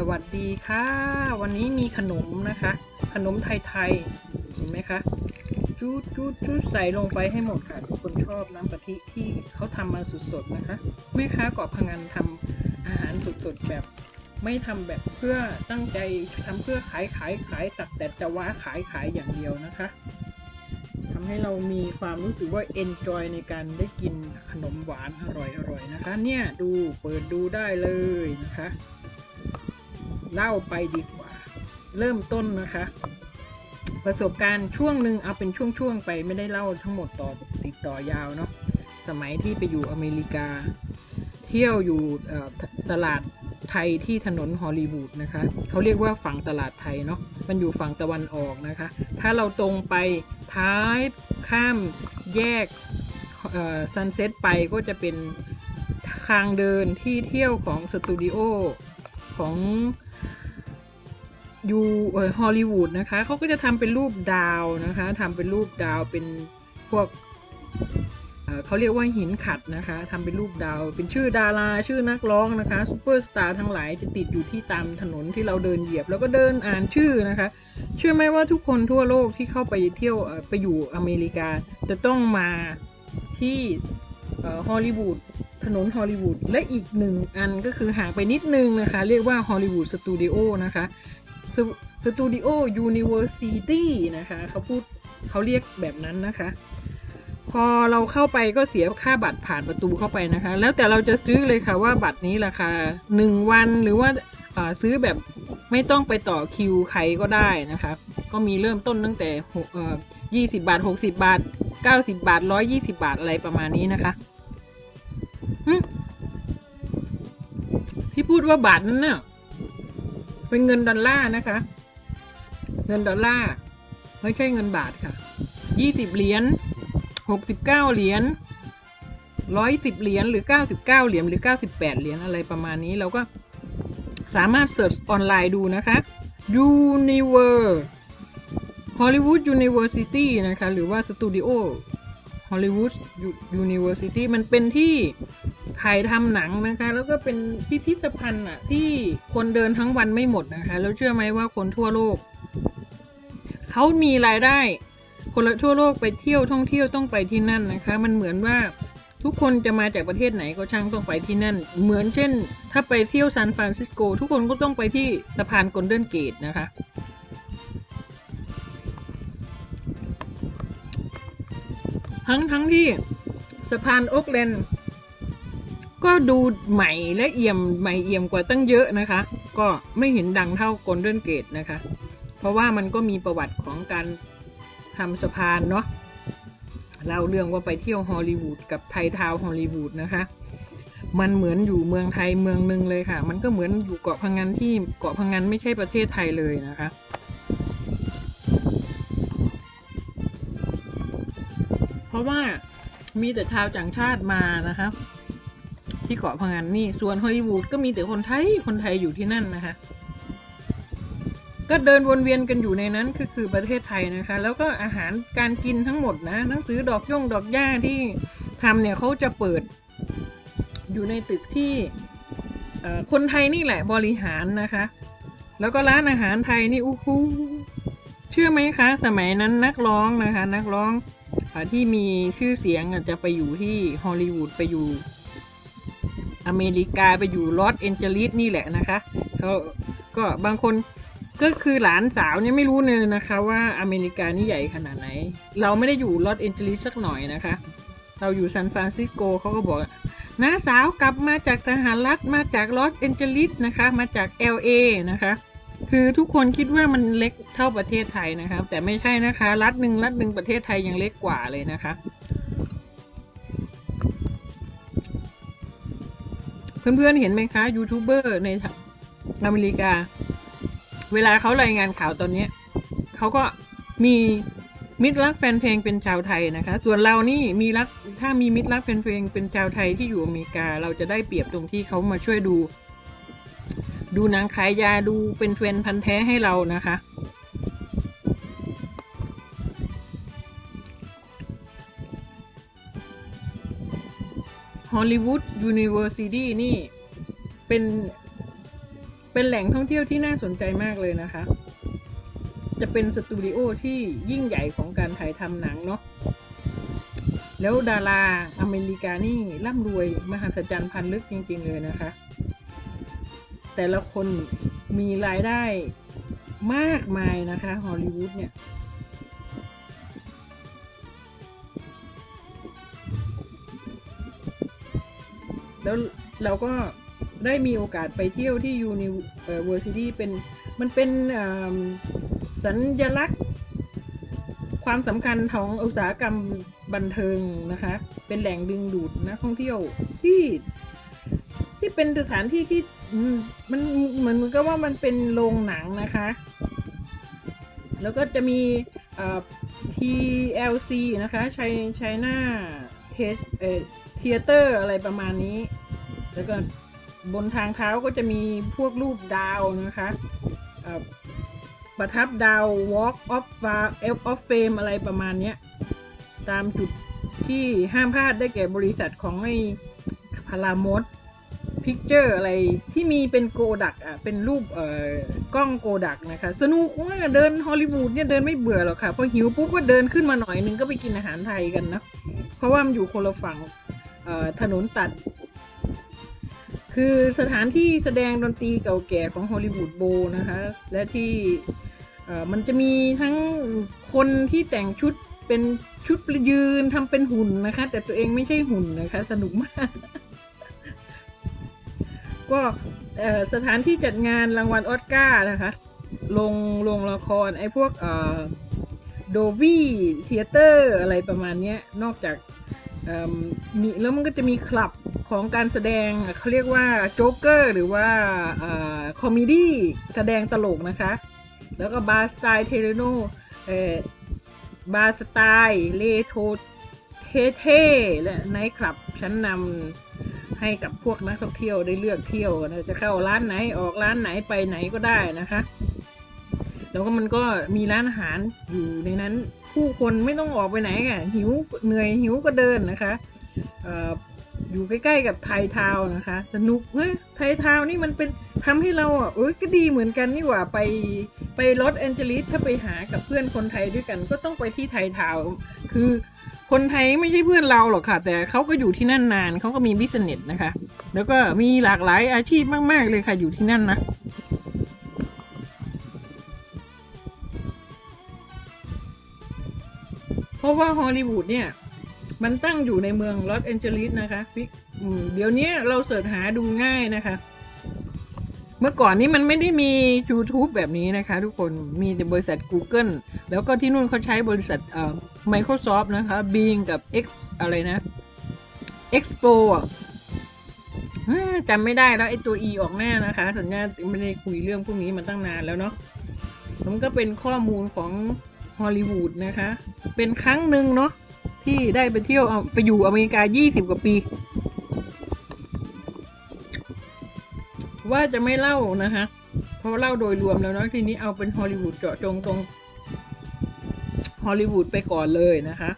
สวัสดีค่ะ วันนี้มีขนมนะคะ ขนมไทยๆเห็นไหมคะจูดจูดจูดใส่ลงไปให้หมดค่ะทุกคนชอบน้ำกะทิที่เขาทำมาสดๆนะคะแม่ค้าเกาะพงันทำอาหารสดๆแบบไม่ทำแบบเพื่อตั้งใจทำเพื่อขายขายขายตักแต่จะว่าขายขายอย่างเดียวนะคะทำให้เรามีความรู้สึกว่า enjoy ในการได้กินขนมหวานอร่อยๆนะคะ เนี่ยดูเปิดดูได้เลยนะคะ เล่าไปดีกว่า เริ่มต้นนะคะ ประสบการณ์ช่วงหนึ่งเอาเป็นช่วงๆไปไม่ได้เล่าทั้งหมดต่อติดต่อยาวเนาะสมัยที่ไปอยู่อเมริกา เที่ยวอยู่ตลาดไทยที่ถนนฮอลลีวูดนะคะเขาเรียกว่าฝั่งตลาดไทยเนาะมันอยู่ฝั่งตะวันออกนะคะ ถ้าเราตรงไปท้ายข้ามแยกซันเซ็ตไปก็จะเป็นทางเดินที่เที่ยวของสตูดิโอของ ยูเออฮอลลีวูดนะคะเขาก็จะทำเป็นรูปดาวนะคะทำเป็นรูปดาวเป็นพวกเเขาเรียกว่าหินขัดนะคะทำเป็นรูปดาว เป็นชื่อดารา ชื่อนักร้องนะคะซูเปอร์สตาร์ทั้งหลายจะติดอยู่ที่ตามถนนที่เราเดินเหยียบ แล้วก็เดินอ่านชื่อนะคะ เชื่อไหมว่าทุกคนทั่วโลกที่เข้าไปเที่ยวไปอยู่อเมริกา จะต้องมาที่ฮอลลีวูดถนนฮอลลีวูดและอีกหนึ่งอันก็คือห่างไปนิดนึงนะคะ เรียกว่าฮอลลีวูดสตูดิโอนะคะ สตูดิโอยูนิเวอร์ซิตี้นะคะเขาพูดเขาเรียกแบบนั้นนะคะ พอเราเข้าไปก็เสียค่าบัตรผ่านประตูเข้าไปนะคะ แล้วแต่เราจะซื้อเลยค่ะว่าบัตรนี้ราคาหนึ่งวันหรือว่าซื้อแบบไม่ต้องไปต่อคิวใครก็ได้นะคะ ก็มีเริ่มต้นตั้งแต่หกเอ่อยี่สิบาทหกสิบาทเก้าสิบาทร้อยยี่สิบาทอะไรประมาณนี้นะคะที่พูดว่าบาทนั้นน่ะ เป็นเงินดอลลาร์นะคะ เงินดอลลาร์ไม่ใช่เงินบาทค่ะยี่สิบเหรียญหกสิบเก้าเหรียญร้อยสิบเหรียญหรือเก้าสิบเก้าเหรียญหรือเก้าสิบแปดเหรียญอะไรประมาณนี้เราก็สามารถเสิร์ชออนไลน์ดูนะคะ Univer Hollywood University นะคะ หรือว่า Studio Hollywood University มันเป็นที่ ถ่ายทำหนังนะคะ แล้วก็เป็นพิพิธภัณฑ์อะที่คนเดินทั้งวันไม่หมดนะคะ แล้วเชื่อไหมว่าคนทั่วโลกเขามีรายได้ คนละทั่วโลกไปเที่ยวท่องเที่ยวต้องไปที่นั่นนะคะ มันเหมือนว่าทุกคนจะมาจากประเทศไหนก็ช่างต้องไปที่นั่น เหมือนเช่น ถ้าไปเที่ยวซานฟรานซิสโก ทุกคนก็ต้องไปที่สะพานโกลเด้นเกตนะคะทั้งทั้งที่สะพานโอ๊กแลนด์ ก็ดูใหม่และเอี่ยมใหม่เอี่ยมกว่าตั้งเยอะนะคะ ก็ไม่เห็นดังเท่าโกลเด้นเกตนะคะ เพราะว่ามันก็มีประวัติของการทำสะพานเนาะเล่าเรื่องว่าไปเที่ยวฮอลลีวูดกับไทยทาวฮอลลีวูดนะคะมันเหมือนอยู่เมืองไทยเมืองหนึ่งเลยค่ะ มันก็เหมือนอยู่เกาะพังงานที่เกาะพังงานไม่ใช่ประเทศไทยเลยนะคะ เพราะว่ามีแต่ชาวต่างชาติมานะคะ ที่เกาะพังงานนี่ส่วนฮอลลีวูดก็มีแต่คนไทยคนไทยอยู่ที่นั่นนะคะก็เดินวนเวียนกันอยู่ในนั้นคือคือประเทศไทยนะคะ แล้วก็อาหารการกินทั้งหมดนะหนังสือดอกย่งดอกหญ้าที่ทำเนี่ยเขาจะเปิดอยู่ในตึกที่คนไทยนี่แหละบริหารนะคะ แล้วก็ร้านอาหารไทยนี่อู้หูเชื่อไหมคะ สมัยนั้นนักร้องนะคะ นักร้องอที่มีชื่อเสียงจะไปอยู่ที่ฮอลลีวูดไปอยู่ อเมริกาไปอยู่ลอสแอนเจลิสนี่แหละนะคะเขาก็บางคนก็คือหลานสาวเนี่ยไม่รู้เลยนะคะว่าอเมริกานี่ใหญ่ขนาดไหน เราไม่ได้อยู่ลอสแอนเจลิสสักหน่อยนะคะ เราอยู่ซานฟรานซิสโกเขาก็บอกน้าสาวกลับมาจากสหรัฐมาจากลอสแอนเจลิสนะคะ มาจาก LA นะคะ คือทุกคนคิดว่ามันเล็กเท่าประเทศไทยนะคะแต่ไม่ใช่นะคะ รัฐหนึ่งรัฐหนึ่งประเทศไทยยังเล็กกว่าเลยนะคะ เพื่อนๆเห็นไหมคะยูทูบเบอร์ในอเมริกา เวลาเขารายงานข่าวตอนนี้เขาก็มีมิตรรักแฟนเพลงเป็นชาวไทยนะคะ ส่วนเรานี่มีรักถ้ามีมิตรรักแฟนเพลงเป็นชาวไทยที่อยู่อเมริกา เราจะได้เปรียบตรงที่เขามาช่วยดู ดูนางขายยาดูเป็นแฟนพันธ์แท้ให้เรานะคะ อลลีวูดยูนิเวอร์ซิตี้นี่เป็นเป็นแหล่งท่องเที่ยวที่น่าสนใจมากเลยนะคะ จะเป็นสตูดิโอที่ยิ่งใหญ่ของการถ่ายทำหนังเนาะแล้วดาราอเมริกานี่ร่ำรวยมหัศจรรย์พันลึกจริง ๆ เลยนะคะ แต่ละคนมีรายได้มากมายนะคะฮอลลีวูดเนี่ย แล้วเราก็ได้มีโอกาสไปเที่ยวที่ยูนิเวอร์ซิตี้เป็นมันเป็นสัญลักษณ์ความสำคัญของอุตสาหกรรมบันเทิงนะคะ เป็นแหล่งดึงดูดนักท่องเที่ยวที่ ที่เป็นสถานที่ที่มันเหมือนกับว่ามันเป็นโรงหนังนะคะ แล้วก็จะมีเอ่อ TLC นะคะชัยชัยนา เทเตอร์อะไรประมาณนี้ แล้วก็บนทางเท้าก็จะมีพวกรูปดาวนะคะประทับดาว Walk of Fa- of Fame อะไรประมาณนี้ตามจุดที่ห้ามพลาดได้แก่บริษัทของไอ้พารามดพิกเจอร์อะไรที่มีเป็นโกดักอะ เป็นรูปเอ่อกล้องโกดักนะคะ สนุกมากเดินฮอลลีวูดเนี่ยเดินไม่เบื่อหรอกค่ะพอหิวปุ๊บก็เดินขึ้นมาหน่อยนึงก็ไปกินอาหารไทยกันนะ เพราะว่ามันอยู่คนละฝั่ง ถนนตัด คือสถานที่แสดงดนตรีเก่าแก่ของฮอลลีวูดโบว์นะคะ และที่มันจะมีทั้งคนที่แต่งชุดเป็นชุดยืนทำเป็นหุ่นนะคะ แต่ตัวเองไม่ใช่หุ่นนะคะ สนุกมาก ก็สถานที่จัดงานรางวัลออสการ์นะคะลงลงละครไอ้พวกเอ่อโดวี่เทเตอร์อะไรประมาณนี้นอกจาก มีแล้วมันก็จะมีคลับของการแสดงเขาเรียกว่าโจ๊กเกอร์หรือว่าคอมเมดี้แสดงตลกนะคะ แล้วก็บาร์สไตล์เทเลโนเอ่อบาร์สไตล์เลโทเท่ๆและไนท์คลับชั้นนำให้กับพวกนักท่องเที่ยวได้เลือกเที่ยวนะจะเข้าร้านไหนออกร้านไหนไปไหนก็ได้นะคะ แล้วก็มันก็มีร้านอาหารอยู่ในนั้น ผู้คนไม่ต้องออกไปไหนอะหิวเหนื่อยหิวก็เดินนะคะออยู่ใกล้ๆกับไทยทาวนะคะ สนุกเฮ้ยไทยทาวนี่มันเป็นทำให้เราอะเอ้ยก็ดีเหมือนกันนี่หว่าไปไปลอสแอนเจลิสถ้าไปหากับเพื่อนคนไทยด้วยกัน ก็ต้องไปที่ไทยทาวคือคนไทยไม่ใช่เพื่อนเราหรอกค่ะ แต่เขาก็อยู่ที่นั่นนานเขาก็มีบิสเนสนะคะ แล้วก็มีหลากหลายอาชีพมาก ๆ เลยค่ะอยู่ที่นั่นนะ ราะว่าฮอลลีวูดเนี่ย มันตั้งอยู่ในเมืองลอสแอนเจลิสนะคะพี่เดี๋ยวนี้เราเสิร์ชหาดูง่ายนะคะ เมื่อก่อนนี้มันไม่ได้มี YouTube แบบนี้นะคะ ทุกคนมีแต่บริษัท Google แล้วก็ที่นู่นเขาใช้บริษัทเอ่อ Microsoft นะคะ Bing กับ X อะไรนะ Expo อะเอ้อจำไม่ได้แล้วไอ้ตัว E ออกหน้านะคะ สัญญาไม่ได้คุยเรื่องพวกนี้มาตั้งนานแล้วเนาะมันก็เป็นข้อมูลของ ฮอลลีวูดนะคะ เป็นครั้งหนึ่งเนาะที่ได้ไปเที่ยวไปอยู่อเมริกา 20 กว่าปี ว่าจะไม่เล่านะคะ เพราะเล่าโดยรวมแล้วเนาะทีนี้เอาเป็นฮอลลีวูดเจาะจงตรงฮอลลีวูดไปก่อนเลยนะคะ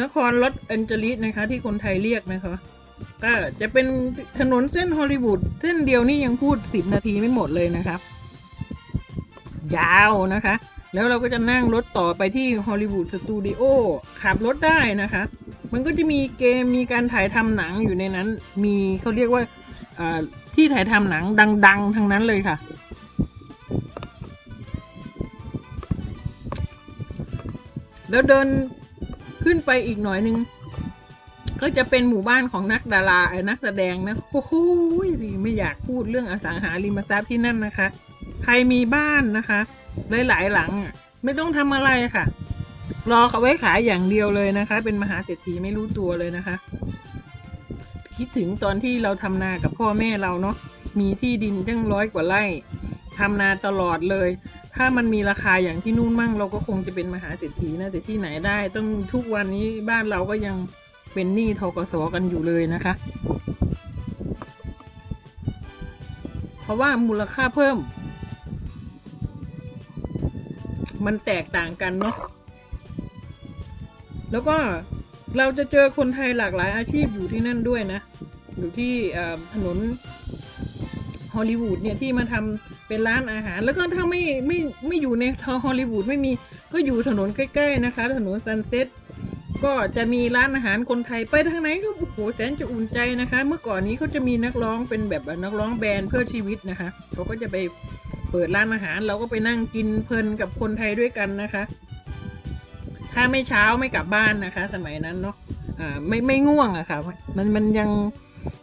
นครลอสแอนเจลิสนะคะ ที่คนไทยเรียกนะคะก็จะเป็นถนนเส้นฮอลลีวูดเส้นเดียวนี่ยังพูดสิบนาทีไม่หมดเลยนะครับ ยาวนะคะ แล้วเราก็จะนั่งรถต่อไปที่ฮอลลีวูดสตูดิโอขับรถได้นะคะ มันก็จะมีเกมมีการถ่ายทำหนังอยู่ในนั้น มีเขาเรียกว่าที่ถ่ายทำหนังดัง ๆ ทั้งนั้นเลยค่ะแล้วเดินขึ้นไปอีกหน่อยนึง ก็จะเป็นหมู่บ้านของนักดาราไอ้นักแสดงนะ โอ้โหไม่อยากพูดเรื่องอสังหาริมทรัพย์ที่นั่นนะคะ รมีบ้านนะคะหลายๆหลังไม่ต้องทำอะไรค่ะ รอเขาไว้ขายอย่างเดียวเลยนะคะ เป็นมหาเศรษฐีไม่รู้ตัวเลยนะคะ คิดถึงตอนที่เราทำนากับพ่อแม่เราเนาะมีที่ดินตั้งร้อยกว่าไร่ทำนาตลอดเลย ถ้ามันมีราคาอย่างที่นู่นมั่ง เราก็คงจะเป็นมหาเศรษฐีนะแต่ที่ไหนได้ ต้องทุกวันนี้บ้านเราก็ยังเป็นหนี้ทกสกันอยู่เลยนะคะ เพราะว่ามูลค่าเพิ่ม มันแตกต่างกันเนาะแล้วก็เราจะเจอคนไทยหลากหลายอาชีพอยู่ที่นั่นด้วยนะ อยู่ที่ถนนฮอลลีวูดเนี่ยที่มาทำเป็นร้านอาหาร แล้วก็ถ้าไม่ไม่ไม่อยู่ในฮอลลีวูดไม่มีก็อยู่ถนนใกล้ๆนะคะ ถนนซันเซ็ตก็จะมีร้านอาหารคนไทยไปทางไหนก็โอ้โหแสนจะอุ่นใจนะคะ เมื่อก่อนนี้เขาจะมีนักร้องเป็นแบบนักร้องแบรนด์เพื่อชีวิตนะคะเขาก็จะไป เปิดร้านอาหารเราก็ไปนั่งกินเพลินกับคนไทยด้วยกันนะคะ ถ้าไม่เช้าไม่กลับบ้านนะคะ สมัยนั้นเนาะอ่าไม่ไม่ง่วงอะค่ะ มันมันยัง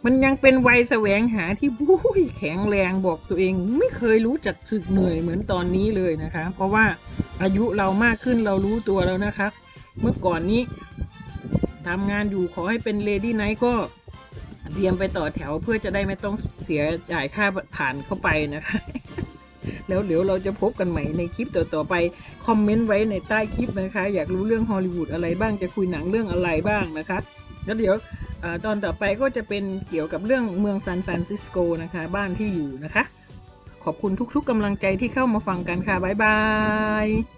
มันยังเป็นวัยแสวงหาที่บุ้ยแข็งแรงบอกตัวเอง ไม่เคยรู้จักสึกเหนื่อยเหมือนตอนนี้เลยนะคะ เพราะว่าอายุเรามากขึ้นเรารู้ตัวแล้วนะคะ เมื่อก่อนนี้ทำงานอยู่ขอให้เป็นเลดี้ไนท์ก็เตรียมไปต่อแถวเพื่อจะได้ไม่ต้องเสียจ่ายค่าผ่านเข้าไปนะคะ แล้วเดี๋ยวเราจะพบกันใหม่ในคลิปต่อๆไป คอมเมนต์ไว้ในใต้คลิปนะคะ อยากรู้เรื่องฮอลลีวูดอะไรบ้างจะคุยหนังเรื่องอะไรบ้างนะคะ แล้วเดี๋ยวอตอนต่อไปก็จะเป็นเกี่ยวกับเรื่องเมืองซานฟรานซิสโกนะคะ บ้านที่อยู่นะคะ ขอบคุณทุกๆกำลังใจที่เข้ามาฟังกันค่ะ บ๊ายบาย